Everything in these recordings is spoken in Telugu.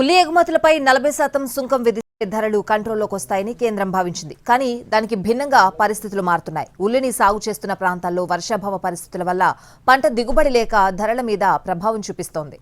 ఉల్లి ఎగుమతులపై నలభై శాతం సుంకం విధించే ధరలు కంట్రోల్లోకి వస్తాయని కేంద్రం భావించింది. కానీ దానికి భిన్నంగా పరిస్థితులు మారుతున్నాయి. ఉల్లిని సాగు చేస్తున్న ప్రాంతాల్లో వర్షాభావ పరిస్థితుల వల్ల పంట దిగుబడి లేక ధరల మీద ప్రభావం చూపిస్తోంది.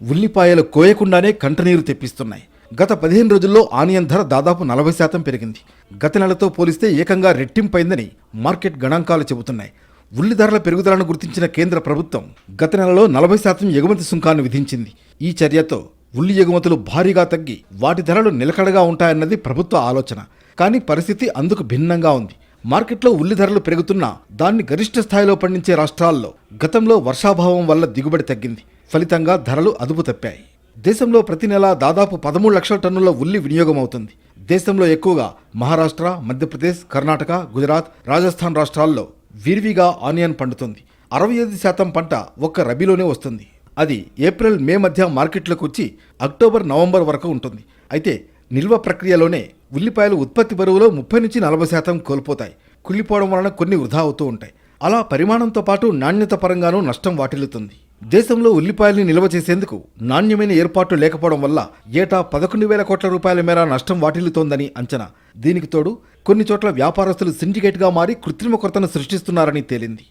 ఉల్లిపాయలు కోయకుండానే కంటనీరు తెప్పిస్తున్నాయి. గత పదిహేను రోజుల్లో ఆనియన్ ధర దాదాపు నలభై శాతం పెరిగింది. గత నెలతో పోలిస్తే ఏకంగా రెట్టింపైందని మార్కెట్ గణాంకాలు చెబుతున్నాయి. ఉల్లి ధరల పెరుగుదలను గుర్తించిన కేంద్ర ప్రభుత్వం గత నెలలో నలభై శాతం ఎగుమతి సుంకాన్ని విధించింది. ఈ చర్యతో ఉల్లి ఎగుమతులు భారీగా తగ్గి వాటి ధరలు నిలకడగా ఉంటాయన్నది ప్రభుత్వ ఆలోచన. కానీ పరిస్థితి అందుకు భిన్నంగా ఉంది. మార్కెట్లో ఉల్లి ధరలు పెరుగుతున్నా దాన్ని గరిష్ట స్థాయిలో పండించే రాష్ట్రాల్లో గతంలో వర్షాభావం వల్ల దిగుబడి తగ్గింది. ఫలితంగా ధరలు అదుపు తప్పాయి. దేశంలో ప్రతి నెలా దాదాపు పదమూడు లక్షల టన్నుల ఉల్లి వినియోగం అవుతుంది. దేశంలో ఎక్కువగా మహారాష్ట్ర మధ్యప్రదేశ్ కర్ణాటక గుజరాత్ రాజస్థాన్ రాష్ట్రాల్లో విరివిగా ఆనియన్ పండుతుంది. అరవై ఐదు శాతం పంట ఒక్క రబీలోనే వస్తుంది. అది ఏప్రిల్ మే మధ్య మార్కెట్లోకి వచ్చి అక్టోబర్ నవంబర్ వరకు ఉంటుంది. అయితే నిల్వ ప్రక్రియలోనే ఉల్లిపాయలు ఉత్పత్తి బరువులో ముప్పై నుంచి నలభై శాతం కోల్పోతాయి. కుళ్ళిపోవడం వలన కొన్ని వృధా అవుతూ ఉంటాయి. అలా పరిమాణంతో పాటు నాణ్యత పరంగానూ నష్టం వాటిల్లుతుంది. దేశంలో ఉల్లిపాయల్ని నిల్వ చేసేందుకు నాణ్యమైన ఏర్పాట్లు లేకపోవడం వల్ల ఏటా పదకొండు వేల కోట్ల రూపాయల మేర నష్టం వాటిల్లుతోందని అంచనా. దీనికి తోడు కొన్ని చోట్ల వ్యాపారస్తులు సిండికేట్గా మారి కృత్రిమ కొరతను సృష్టిస్తున్నారని తేలింది.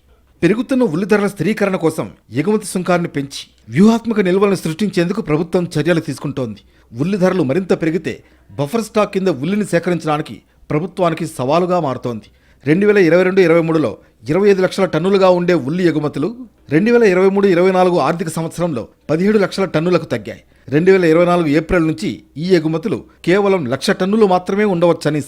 పెరుగుతున్న ఉల్లి ధరల స్థిరీకరణ కోసం ఎగుమతి సుంకాన్ని పెంచి వ్యూహాత్మక నిల్వలను సృష్టించేందుకు ప్రభుత్వం చర్యలు తీసుకుంటోంది. ఉల్లి ధరలు మరింత పెరిగితే బఫర్ స్టాక్ కింద ఉల్లిని సేకరించడానికి ప్రభుత్వానికి సవాలుగా మారుతోంది. రెండు వేల ఇరవై రెండు ఇరవై మూడులో ఇరవై ఐదు లక్షల టన్నులుగా ఉండే ఉల్లి ఎగుమతులు రెండు వేల ఇరవై మూడు ఇరవై నాలుగు ఆర్థిక సంవత్సరంలో పదిహేడు లక్షల టన్నులకు తగ్గాయి. రెండు వేల ఇరవై నాలుగు ఏప్రిల్ నుంచి ఈ ఎగుమతులు కేవలం లక్ష టన్నులు మాత్రమే ఉండవచ్చని